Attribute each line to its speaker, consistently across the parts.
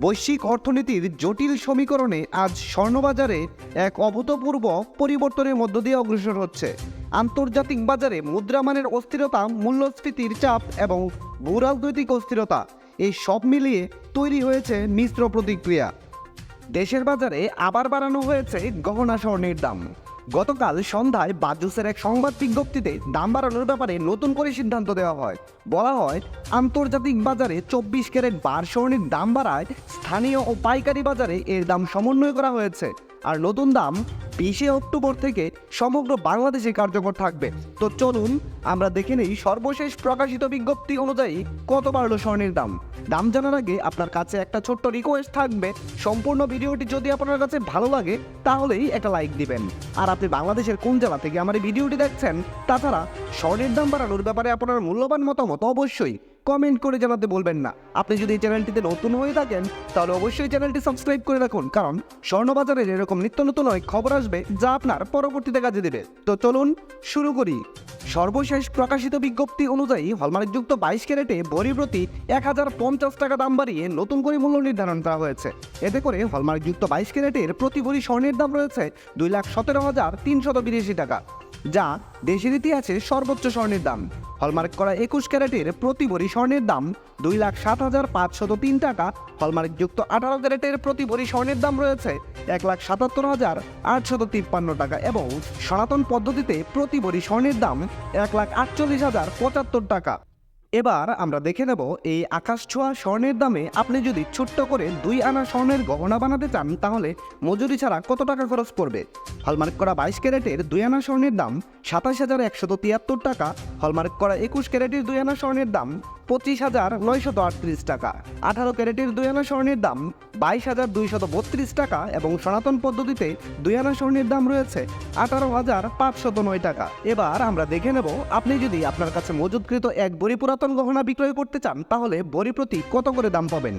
Speaker 1: বৈশ্বিক অর্থনীতির জটিল সমীকরণে আজ স্বর্ণবাজারে এক অভূতপূর্ব পরিবর্তনের মধ্য দিয়ে অগ্রসর হচ্ছে। আন্তর্জাতিক বাজারে মুদ্রামানের অস্থিরতা, মূল্যস্ফীতির চাপ এবং ভূরাজনৈতিক অস্থিরতা এই সব মিলিয়ে তৈরি হয়েছে মিশ্র প্রতিক্রিয়া। দেশের বাজারে আবার বাড়ানো হয়েছে গহনা স্বর্ণের দাম। গতকাল সন্ধ্যায় বাজুসের এক সংবাদ বিজ্ঞপ্তিতে দাম বাড়ানোর ব্যাপারে নতুন করে সিদ্ধান্ত দেওয়া হয়। বলা হয়, আন্তর্জাতিক বাজারে চব্বিশ ক্যারেট বার স্বর্ণের দাম বাড়ায় স্থানীয় ও পাইকারি বাজারে এর দাম সমন্বয় করা হয়েছে। আর নতুন দাম বিশে অক্টোবর থেকে সমগ্র বাংলাদেশে কার্যকর থাকবে। তো চলুন, আমরা দেখে নেই সর্বশেষ প্রকাশিত বিজ্ঞপ্তি অনুযায়ী কত বাড়লো স্বর্ণের দাম। দাম জানার আগে আপনার কাছে একটা ছোট্ট রিকোয়েস্ট থাকবে। সম্পূর্ণ ভিডিওটি যদি আপনার কাছে ভালো লাগে, তাহলেই একটা লাইক দিবেন। আর আপনি বাংলাদেশের কোন জেলা থেকে আমার এই ভিডিওটি দেখছেন, তাছাড়া স্বর্ণের দাম বাড়ানোর ব্যাপারে আপনার মূল্যবান মতামত অবশ্যই কমেন্ট করে জানাতে বলবেন না। আপনি যদি এই চ্যানেলটিতে নতুন হয়ে থাকেন, তাহলে অবশ্যই চ্যানেলটি সাবস্ক্রাইব করে রাখুন। কারণ স্বর্ণবাজারের এরকম নিত্য নতুন অনেক খবর আসবে যা আপনার পরবর্তীতে কাজে দেবে। তো চলুন শুরু করি। সর্বশেষ প্রকাশিত বিজ্ঞপ্তি অনুযায়ী হলমার্কযুক্ত বাইশ ক্যারেটে বড়ি প্রতি এক হাজার পঞ্চাশ টাকা দাম বাড়িয়ে নতুন করে মূল্য নির্ধারণ করা হয়েছে। এতে করে হলমার্কযুক্ত বাইশ ক্যারেটের প্রতি ভরি স্বর্ণের দাম রয়েছে দুই লাখ সতেরো হাজার তিনশত বিরাশি টাকা, যা দেশের ইতিহাসে সর্বোচ্চ স্বর্ণের দাম। হলমার্ক করা একুশ ক্যারেটের প্রতি ভরি স্বর্ণের দাম দুই লাখ সাত হাজার পাঁচশত তিন টাকা। হলমার্কযুক্ত আঠারো ক্যারেটের প্রতি ভরি স্বর্ণের দাম রয়েছে এক লাখ সাতাত্তর হাজার আটশত তিপ্পান্ন টাকা এবং সনাতন পদ্ধতিতে প্রতি ভরি স্বর্ণের দাম এক লাখ আটচল্লিশ হাজার পঁচাত্তর টাকা। এবার আমরা দেখে নেব এই আকাশ ছোঁয়া স্বর্ণের দামে আপনি যদি ছোট্ট করে দুই আনা স্বর্ণের গহনা বানাতে চান, তাহলে মজুরি ছাড়া কত টাকা খরচ পড়বে? হলমার্ক করা বাইশ ক্যারেটের দুই আনা স্বর্ণের দাম সাতাশ হাজার একশত তিয়াত্তর টাকা। হলমার্ক করা একুশ ক্যারেটের দুই আনা স্বর্ণের দাম পঁচিশ হাজার নয়শত আটত্রিশ টাকা। আঠারো ক্যারেটের দুই আনা স্বর্ণের দাম বাইশ হাজার দুইশত বত্রিশ টাকা এবং সনাতন পদ্ধতিতে দুই আনা স্বর্ণের দাম রয়েছে আঠারো হাজার পাঁচশত নয় টাকা। এবার আমরা দেখে নেব, আপনি যদি আপনার কাছে মজুদকৃত এক বড়ি পুরাতন গহনা বিক্রয় করতে চান, তাহলে বড়ি প্রতি কত করে দাম পাবেন?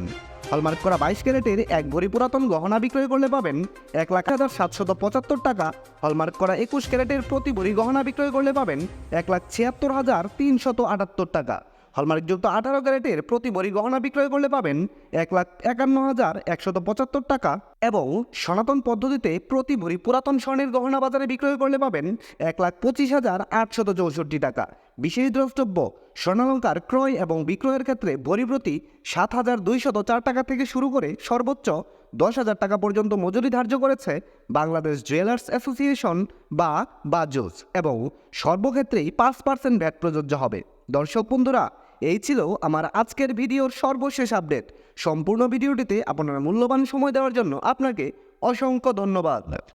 Speaker 1: হলমার্ক করা বাইশ ক্যারেটের এক ভরি পুরাতন গহনা বিক্রয় করলে পাবেন এক লাখ হাজার সাতশত পঁচাত্তর টাকা। হলমার্ক করা একুশ ক্যারেটের প্রতি ভরি গহনা বিক্রয় করলে পাবেন এক লাখ ছিয়াত্তর হাজার তিনশত আটাত্তর টাকা। হলমার্কযুক্ত আঠারো ক্যারেটের প্রতি ভরি গহনা বিক্রয় করলে পাবেন এক লাখ একান্ন হাজার একশত পঁচাত্তর টাকা এবং সনাতন পদ্ধতিতে প্রতি ভরি পুরাতন স্বর্ণের গহনা বাজারে বিক্রয় করলে পাবেন এক লাখ পঁচিশ হাজার আটশত চৌষট্টি টাকা। বিশেষ দ্রষ্টব্য, স্বর্ণালঙ্কার ক্রয় এবং বিক্রয়ের ক্ষেত্রে ভরি প্রতি সাত হাজার দুইশত চার টাকা থেকে শুরু করে সর্বোচ্চ দশ হাজার টাকা পর্যন্ত মজুরি ধার্য করেছে বাংলাদেশ জুয়েলার্স অ্যাসোসিয়েশন বা বাজুস এবং সর্বক্ষেত্রেই পাঁচ পার্সেন্ট ভ্যাট প্রযোজ্য হবে। দর্শক বন্ধুরা এই ছিল আমার আজকের ভিডিওর সর্বশেষ আপডেট। সম্পূর্ণ ভিডিওটিতে আপনার মূল্যবান সময় দেওয়ার জন্য আপনাকে অসংখ্য ধন্যবাদ।